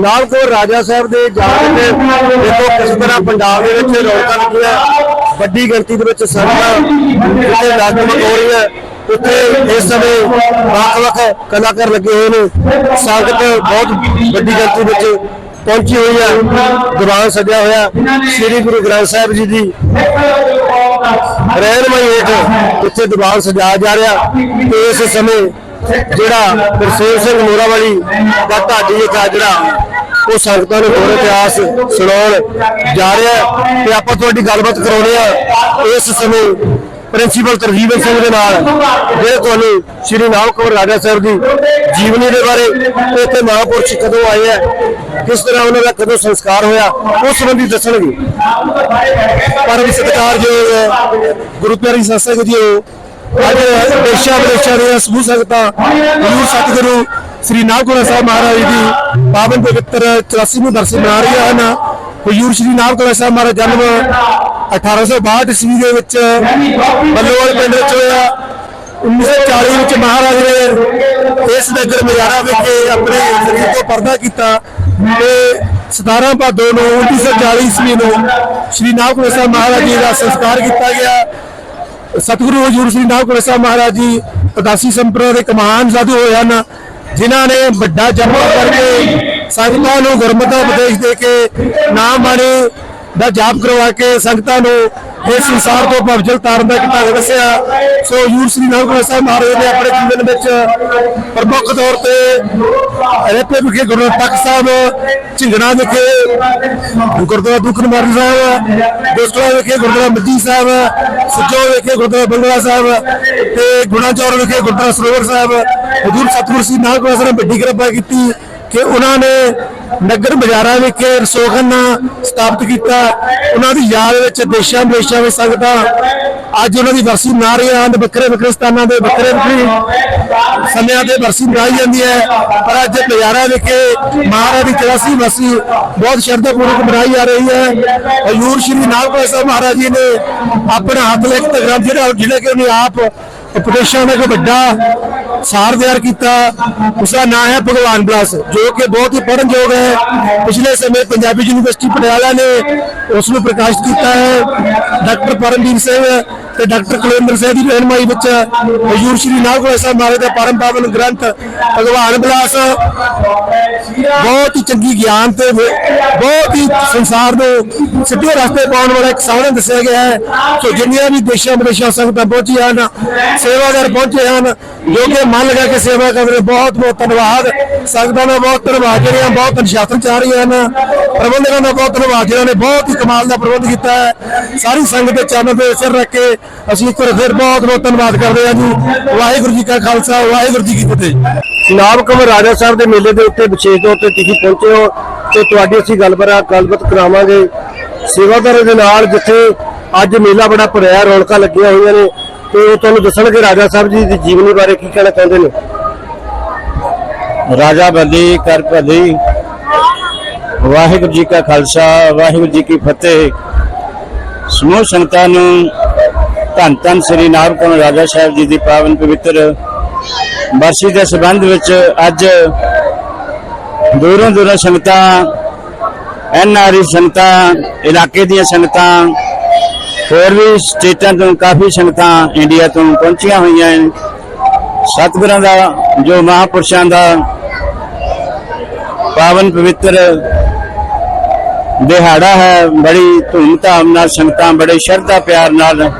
ਨਾਲ ਕੋ ਰਾਜਾ ਸਾਹਿਬ ਦੇ ਜਾਣ ਤੇ ਦੇਖੋ ਕਿਸ ਤਰ੍ਹਾਂ ਪੰਜਾਬ ਦੇ ਵਿੱਚ ਰੌਣਕਾਂ ਲੱਗੀਆਂ। ਵੱਡੀ ਗਿਣਤੀ ਦੇ ਵਿੱਚ ਸੰਗਤਾਂ ਜਿੱਥੇ ਲਾਗਮਕ ਹੋ ਰਹੀਆਂ। ਉੱਥੇ ਇਸ ਸਮੇਂ ਵੱਖ-ਵੱਖ ਕਲਾਕਾਰ ਲੱਗੇ ਹੋਏ ਨੇ। ਸੰਗਤ ਬਹੁਤ ਵੱਡੀ ਗਿਣਤੀ ਵਿੱਚ ਪਹੁੰਚੀ ਹੋਈ ਹੈ। ਦੀਵਾਨ ਸਜਿਆ ਹੋਇਆ। ਸ੍ਰੀ ਗੁਰੂ ਗ੍ਰੰਥ ਸਾਹਿਬ ਜੀ ਦੀ ਰਹਿਨਮਾਈ ਹੇਠ ਉੱਥੇ ਦੀਵਾਨ ਸਜਾਇਆ ਜਾ ਰਿਹਾ। ਤੇ ਇਸ ਸਮੇਂ ਜਿਹੜਾ ਗੁਰਸੇਵ ਸਿੰਘ ਮੋਰਾ ਵਾਲੀ ਦਾ ਢਾਡੀ ਦਾ ਜਿਹੜਾ, ਉਹ ਸੰਗਤਾਂ ਨੂੰ ਹੋਰ ਇਤਿਹਾਸ ਸੁਣਾਉਣ ਜਾ ਰਿਹਾ ਤੇ ਆਪਾਂ ਤੁਹਾਡੀ ਗੱਲਬਾਤ ਕਰਾਉਣੇ ਆ ਇਸ ਸਮੇਂ ਪ੍ਰਿੰਸੀਪਲ ਤਰਜੀਵਨ ਸਿੰਘ ਦੇ ਨਾਲ, ਜਿਹੜੇ ਤੁਹਾਨੂੰ ਸ਼੍ਰੀ ਨਾਮ ਕੌਰ ਰਾਜਾ ਸਾਹਿਬ ਦੀ ਜੀਵਨੀ ਦੇ ਬਾਰੇ ਤੇ ਇੱਥੇ ਮਹਾਂਪੁਰਸ਼ ਕਦੋਂ ਆਏ ਆ ਕਿਸ ਤਰ੍ਹਾਂ ਉਹਨਾਂ ਦਾ ਕਦੋਂ ਸੰਸਕਾਰ ਹੋਇਆ, ਉਸ ਸੰਬੰਧੀ ਦੱਸਣਗੇ। ਪਰ ਪਰਮ ਸਤਿਕਾਰਯੋਗ ਗੁਰੂ ਪਿਆਰੀ ਸੰਸਥਾ ਜੀਓ ਅੱਜ ਦੇਸ਼ਾਂ ਵਿਦੇਸ਼ਾਂ ਦੀਆਂ ਸਮੂਹ ਸੰਗਤਾਂ, ਗੁਰੂ ਸਤਿਗੁਰੂ ਸ੍ਰੀ ਨਾਗਪੁਰਾ ਸਾਹਿਬ ਮਹਾਰਾਜ ਦੀ ਪਾਵਨ ਪਵਿੱਤਰ 84ਵੀਂ ਬਰਸੀ ਮਨਾ ਰਹੀਆਂ ਹਨ। ਹਜ਼ੂਰ ਸ੍ਰੀ ਨਾਗਪੁਰਾ ਸਾਹਿਬ ਮਹਾਰਾਜ ਜਨਮ 1862 ਈਸਵੀ ਦੇ ਵਿੱਚ ਬੱਲੋਵਾਲ ਪਿੰਡ ਵਿੱਚ ਹੋਇਆ। 1940 ਵਿੱਚ ਮਹਾਰਾਜ ਨੇ ਇਸ ਨਗਰ ਮਜਾਰਾ ਵਿਖੇ ਆਪਣੇ ਸਰੀਰ ਤੋਂ ਪਰਦਾ ਕੀਤਾ ਤੇ 17 ਭਾਦੋ ਨੂੰ 1940 ਈਸਵੀ ਨੂੰ ਸ੍ਰੀ ਨਾਗਪੁਰਾ ਸਾਹਿਬ ਮਹਾਰਾਜ ਜੀ ਦਾ ਸੰਸਕਾਰ ਕੀਤਾ ਗਿਆ। ਸਤਿਗੁਰੂ ਹਜ਼ੂਰ ਸ੍ਰੀ ਨਾਗਪੁਰ ਸਾਹਿਬ ਮਹਾਰਾਜ ਜੀ ਉਦਾਸੀ ਸੰਪਰਦਾ ਦੇ ਕਮਾਨ ਸਾਧੂ ਹੋਏ ਹਨ, ਜਿਨ੍ਹਾਂ ਨੇ ਵੱਡਾ ਜਪ ਕਰਕੇ ਸੰਗਤਾਂ ਨੂੰ ਗੁਰਮਤਿ ਦਾ ਉਪਦੇਸ਼ ਦੇ ਕੇ ਨਾਮ ਬਾਣੀ ਦਾ ਜਾਪ ਕਰਵਾ ਕੇ ਸੰਗਤਾਂ ਨੂੰ ਇਸ ਸੰਸਾਰ ਤੋਂ ਭਵਜਲ ਤਾਰਨ ਦਾ ਕਿਤਾ ਦੱਸਿਆ। ਸੋ ਹਜ਼ੂਰ ਸ੍ਰੀ ਨਾਗਪੁਰ ਸਾਹਿਬ ਮਹਾਰਾਜ ਨੇ ਆਪਣੇ ਜੀਵਨ ਵਿੱਚ ਪ੍ਰਮੁੱਖ ਤੌਰ ਤੇ ਰੇਪੇ ਵਿਖੇ ਗੁਰੂ ਤਖਤ ਸਾਹਿਬ, ਝਿੰਗੜਾ ਵਿਖੇ, ਗੁਰਦੁਆਰਾ ਦੁਖਨਿਵਾਰਨ ਸਾਹਿਬ ਦੋਸਤਰਾ ਵਿਖੇ ਗੁਰਦੁਆਰਾ ਮੱਦੀ ਸਾਹਿਬ, ਸੁਜੋ ਵਿਖੇ ਗੁਰਦੁਆਰਾ ਬੰਗਲਾ ਸਾਹਿਬ ਤੇ ਗੁਣਾਚੌਰ ਵਿਖੇ ਗੁਰਦੁਆਰਾ ਸਰੋਵਰ ਸਾਹਿਬ। ਹਜ਼ੂਰ ਸਤਿਗੁਰੂ ਸ੍ਰੀ ਨਾਨਕ ਸਾਹਿਬ ਨੇ ਵੱਡੀ ਕਿਰਪਾ ਕੀਤੀ। ਕਿ ਉਹਨਾਂ ਨੇ ਨਗਰ ਬਾਜ਼ਾਰਾਂ ਵਿਖੇ ਰਸੋਖਾਨਾ ਸਥਾਪਿਤ ਕੀਤਾ। ਉਹਨਾਂ ਦੀ ਯਾਦ ਵਿੱਚ ਦੇਸ਼ਾਂ ਵਿਦੇਸ਼ਾਂ ਵਿੱਚ ਸੰਗਤਾਂ, ਅੱਜ ਉਹਨਾਂ ਦੀ ਵਰਸੀ ਮਨਾ ਰਹੀਆਂ ਹਨ, ਵੱਖਰੇ ਵੱਖਰੇ ਸਥਾਨਾਂ ਦੇ, ਵੱਖਰੇ ਵੱਖਰੇ ਸਮਿਆਂ ਤੇ ਵਰਸੀ ਮਨਾਈ ਜਾਂਦੀ ਹੈ। ਪਰ ਅੱਜ ਬਾਜ਼ਾਰਾਂ ਵਿਖੇ ਮਹਾਰਾਜ ਦੀ 84 ਵਰਸੀ ਬਹੁਤ ਸ਼ਰਧਾ ਪੂਰਵਕ ਮਨਾਈ ਜਾ ਰਹੀ ਹੈ। ਹਜ਼ੂਰ ਸ਼੍ਰੀ ਨਾਗਪੁਰ ਸਾਹਿਬ ਮਹਾਰਾਜ ਜੀ ਨੇ ਆਪਣਾ ਹੱਥ ਲਿਖ ਗ੍ਰੰਥ ਜਿਹੜਾ ਜਿਹੜਾ ਕਿ ਉਹਨੇ ਆਪ ਉਪਦੇਸ਼ਾਂ ਦਾ ਇੱਕ ਵੱਡਾ ਸਾਰ ਤਿਆਰ ਕੀਤਾ। ਉਸ ਦਾ ਨਾਮ ਹੈ ਭਗਵਾਨ ਬਲਾਸ, ਜੋ ਕਿ ਬਹੁਤ ਹੀ ਪੜਨਯੋਗ ਹੈ। ਪਿਛਲੇ ਸਮੇਂ ਪੰਜਾਬੀ ਯੂਨੀਵਰਸਿਟੀ ਪਟਿਆਲਾ ਨੇ ਉਸ ਨੂੰ ਪ੍ਰਕਾਸ਼ਿਤ ਕੀਤਾ ਹੈ। ਡਾਕਟਰ ਪਰਮਵੀਰ ਸਿੰਘ ਤੇ ਡਾਕਟਰ ਕੁਲਵਿੰਦਰ ਸਿੰਘ ਦੀ ਰਹਿਨਮਾਈ ਵਿੱਚ ਹਜ਼ੂਰ ਸ਼੍ਰੀ ਨਾਗਪੁਰ ਸਾਹਿਬ ਮਹਾਰਾਜ ਦਾ ਪਰਮ ਪਾਵਨ ਗ੍ਰੰਥ ਭਗਵਾਨ ਬਲਾਸ ਬਹੁਤ ਹੀ ਚੰਗੀ ਗਿਆਨ ਤੇ ਬਹੁਤ ਹੀ ਸੰਸਾਰ ਨੂੰ ਸਿੱਧੇ ਰਸਤੇ ਪਾਉਣ ਵਾਲਾ ਇੱਕ ਸਾਧਨ ਦੱਸਿਆ ਗਿਆ ਹੈ ਸੋ ਜਿੰਨੀਆਂ ਵੀ ਦੇਸ਼ਾਂ ਵਿਦੇਸ਼ਾਂ ਸੰਗਤਾਂ ਪਹੁੰਚੀਆਂ ਹਨ, ਸੇਵਾਦਾਰ ਪਹੁੰਚੇ ਹਨ ਜੋ ਕਿ ਮਨ ਲਗਾ ਕੇ ਸੇਵਾ ਕਰ ਰਹੇ ਬਹੁਤ ਬਹੁਤ ਧੰਨਵਾਦ ਸੰਗਤਾਂ ਦਾ ਬਹੁਤ ਧੰਨਵਾਦ ਜਿਹੜੀਆਂ ਬਹੁਤ ਅਨੁਸ਼ਾਸਨ ਚਾਹ ਰਹੀਆਂ ਹਨ ਪ੍ਰਬੰਧਕਾਂ ਦਾ ਬਹੁਤ ਧੰਨਵਾਦ ਜਿਨ੍ਹਾਂ ਨੇ ਬਹੁਤ ਹੀ ਕਮਾਲ ਦਾ ਪ੍ਰਬੰਧ ਕੀਤਾ ਹੈ ਸਾਰੀ ਸੰਗਤ ਦੇ ਚਰਨ ਤੇ ਸਿਰ ਰੱਖ ਕੇ ਅਸੀਂ ਇੱਕ ਵਾਰ ਫਿਰ ਬਹੁਤ ਬਹੁਤ ਧੰਨਵਾਦ ਕਰਦੇ ਹਾਂ ਜੀ। ਵਾਹਿਗੁਰੂ ਜੀ ਕਾ ਖਾਲਸਾ, ਵਾਹਿਗੁਰੂ ਜੀ ਕੀ ਫਤਿਹ। ਨਾਮ ਕਮਰ ਰਾਜਾ ਸਾਹਿਬ ਦੇ ਮੇਲੇ ਦੇ ਉੱਤੇ ਵਿਸ਼ੇਸ਼ ਤੌਰ ਤੇ ਤੁਸੀਂ ਪਹੁੰਚੇ ਹੋ ਤੇ ਤੁਹਾਡੀ ਅਸੀਂ ਗੱਲਬਾਤ ਗੱਲਬਾਤ ਕਰਾਵਾਂਗੇ। ਸੇਵਾਦਾਰਾਂ ਦੇ ਨਾਲ ਜਿੱਥੇ ਅੱਜ ਮੇਲਾ ਬੜਾ ਭਰਿਆ, ਰੌਣਕਾਂ ਲੱਗੀਆਂ ਹੋਈਆਂ ਨੇ। ਤੇ ਉਹ ਤੁਹਾਨੂੰ ਦੱਸਣਗੇ ਰਾਜਾ ਸਾਹਿਬ ਜੀ ਦੀ ਜੀਵਨੀ ਬਾਰੇ ਕੀ ਕਹਿਣਾ ਚਾਹੁੰਦੇ ਨੇ? ਰਾਜਾ ਭਲੀ ਕਰ ਭਲੀ। ਵਾਹਿਗੁਰੂ ਜੀ ਕਾ ਖਾਲਸਾ, ਵਾਹਿਗੁਰੂ ਜੀ ਕੀ ਫਤਿਹ। ਸਮੂਹ ਸੰਗਤਾਂ ਨੂੰ ਧੰਨ ਧੰਨ ਸ੍ਰੀ ਨਾਗਪੁਰ ਰਾਜਾ ਸਾਹਿਬ ਜੀ ਦੀ ਪਾਵਨ ਪਵਿੱਤਰ ਬਰਸੀ ਦੇ ਸੰਬੰਧ ਵਿੱਚ ਅੱਜ ਦੂਰੋਂ ਦੂਰੋਂ ਸੰਗਤਾਂ ਐਨਆਰਈ ਸੰਗਤਾਂ, ਇਲਾਕੇ ਦੀਆਂ ਸੰਗਤਾਂ ਹੋਰ ਵੀ ਸਟੇਟਾਂ ਤੋਂ ਕਾਫੀ ਸੰਗਤਾਂ ਇੰਡੀਆ ਤੋਂ ਪਹੁੰਚੀਆਂ ਹੋਈਆਂ ਹਨ ਸਤਿਗੁਰਾਂ ਦਾ, ਜੋ ਮਹਾਪੁਰਸ਼ਾਂ ਦਾ ਪਾਵਨ ਪਵਿੱਤਰ ਦਿਹਾੜਾ ਹੈ, ਬੜੀ ਧੂਮਧਾਮ ਨਾਲ ਸੰਗਤਾਂ, ਬੜੇ ਸ਼ਰਧਾ ਪਿਆਰ ਨਾਲ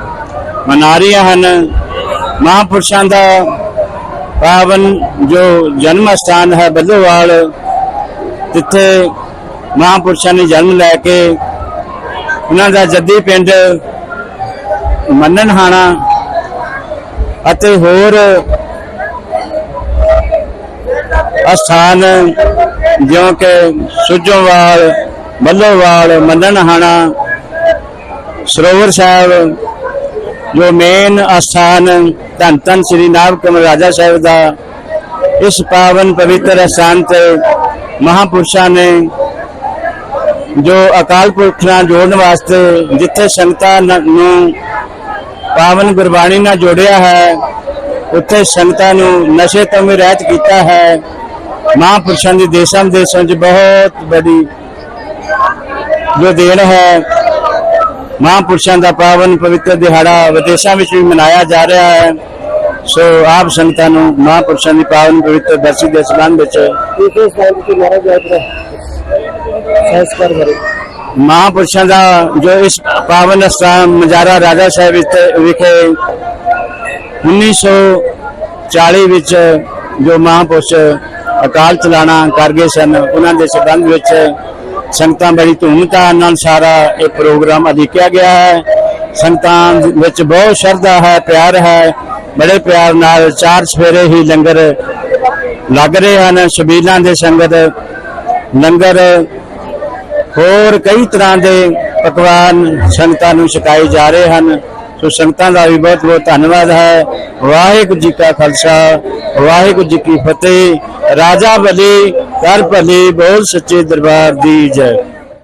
ਮਨਾ ਰਹੀਆਂ ਹਨ। ਮਹਾਪੁਰਸ਼ਾਂ ਦਾ ਪਾਵਨ ਜੋ ਜਨਮ ਸਥਾਨ ਹੈ ਬੱਲੋਵਾਲ ਜਿੱਥੇ ਮਹਾਪੁਰਸ਼ਾਂ ਨੇ ਜਨਮ ਲੈ ਕੇ ਉਹਨਾਂ ਦਾ ਜੱਦੀ ਪਿੰਡ ਮੰਨਣਹਾਣਾ ਅਤੇ ਹੋਰ ਅਸਥਾਨ ਜਿਉਂ ਕਿ ਸੁਜੋਵਾਲ ਬੱਲੋਵਾਲ ਮੰਨਣਹਾਣਾ ਸਰੋਵਰ ਸਾਹਿਬ, ਜੋ ਮੇਨ ਅਸਥਾਨ ਧੰਨ ਧੰਨ ਸ੍ਰੀ ਨਾਗਕਮਲ ਰਾਜਾ ਸਾਹਿਬ ਦਾ, ਇਸ ਪਾਵਨ ਪਵਿੱਤਰ ਅਸਥਾਨ ਤੇ ਮਹਾਪੁਰਸ਼ਾਂ ਨੇ ਜੋ ਅਕਾਲ ਪੁਰਖ ਨਾਲ ਜੋੜਨ ਵਾਸਤੇ ਜਿੱਥੇ ਸੰਗਤਾਂ ਨ- ਨੂੰ ਪਾਵਨ ਗੁਰਬਾਣੀ ਨਾਲ ਜੋੜਿਆ ਹੈ। ਉੱਥੇ ਸੰਗਤਾਂ ਨੂੰ ਨਸ਼ੇ ਤੋਂ ਵੀ ਰਹਿਤ ਕੀਤਾ ਹੈ। ਮਹਾਂਪੁਰਸ਼ਾਂ ਦੀ ਦੇਸ਼ਾਂ ਵਿਦੇਸ਼ਾਂ 'ਚ ਬਹੁਤ ਬੜੀ ਜੋ ਦੇਣ ਹੈ। ਮਹਾਂਪੁਰਸ਼ਾਂ ਦਾ ਪਾਵਨ ਪਵਿੱਤਰ ਦਿਹਾੜਾ ਵਿਦੇਸ਼ਾਂ ਵਿੱਚ ਵੀ ਮਨਾਇਆ ਜਾ ਰਿਹਾ ਹੈ। ਸੋ ਆਪ ਸੰਗਤਾਂ ਨੂੰ ਮਹਾਂਪੁਰਸ਼ਾਂ ਦੀ ਪਾਵਨ ਪਵਿੱਤਰ ਬਰਸੀ ਦੇ ਸੰਬੰਧ ਵਿੱਚ ਇਸੇ ਸਥਾਨ ਤੇ ਮਹਾਰਾਜ ਯਾਤਰਾ ਸੰਸਕਾਰ ਬਾਰੇ ਮਹਾਂਪੁਰਸ਼ਾਂ ਦਾ ਜੋ ਇਸ ਪਾਵਨ ਸਥਾਨ ਮਜਾਰਾ ਰਾਜਾ ਸਾਹਿਬ ਵਿਖੇ- ਵਿਖੇ 1940 ਵਿੱਚ ਜੋ ਮਹਾਂਪੁਰਸ਼ ਅਕਾਲ ਚਲਾਣਾ ਕਰ ਗਏ ਸਨ, ਉਹਨਾਂ ਦੇ ਸੰਬੰਧ ਵਿੱਚ ਸੰਗਤਾਂ ਬੜੀ ਧੂਮਧਾਮ ਨਾਲ ਸਾਰਾ ਇਹ ਪ੍ਰੋਗਰਾਮ ਅਧਿਕਿਆ ਗਿਆ ਹੈ। ਸੰਗਤਾਂ ਵਿੱਚ ਬਹੁਤ ਸ਼ਰਧਾ ਹੈ, ਪਿਆਰ ਹੈ। ਬੜੇ ਪਿਆਰ ਨਾਲ ਚਾਰ ਸਵੇਰੇ ਹੀ ਲੰਗਰ ਲੱਗ ਰਹੇ ਹਨ। ਸ਼ਬੀਲਾਂ ਦੇ ਸੰਗਤ ਲੰਗਰ ਹੋਰ ਕਈ ਤਰ੍ਹਾਂ ਦੇ ਪਕਵਾਨ ਸੰਗਤਾਂ ਨੂੰ ਛਕਾਏ ਜਾ ਰਹੇ ਹਨ। ਸੋ ਸੰਗਤਾਂ ਦਾ ਵੀ ਬਹੁਤ ਬਹੁਤ ਧੰਨਵਾਦ ਹੈ। ਵਾਹਿਗੁਰੂ ਜੀ ਕਾ ਖਾਲਸਾ, ਵਾਹਿਗੁਰੂ ਜੀ ਕੀ ਫਤਿਹ। ਰਾਜਾ ਬਲੀ ਕਰ ਭਲੀ, ਬੋਲ ਸੱਚੇ ਦਰਬਾਰ ਦੀ ਜੈ।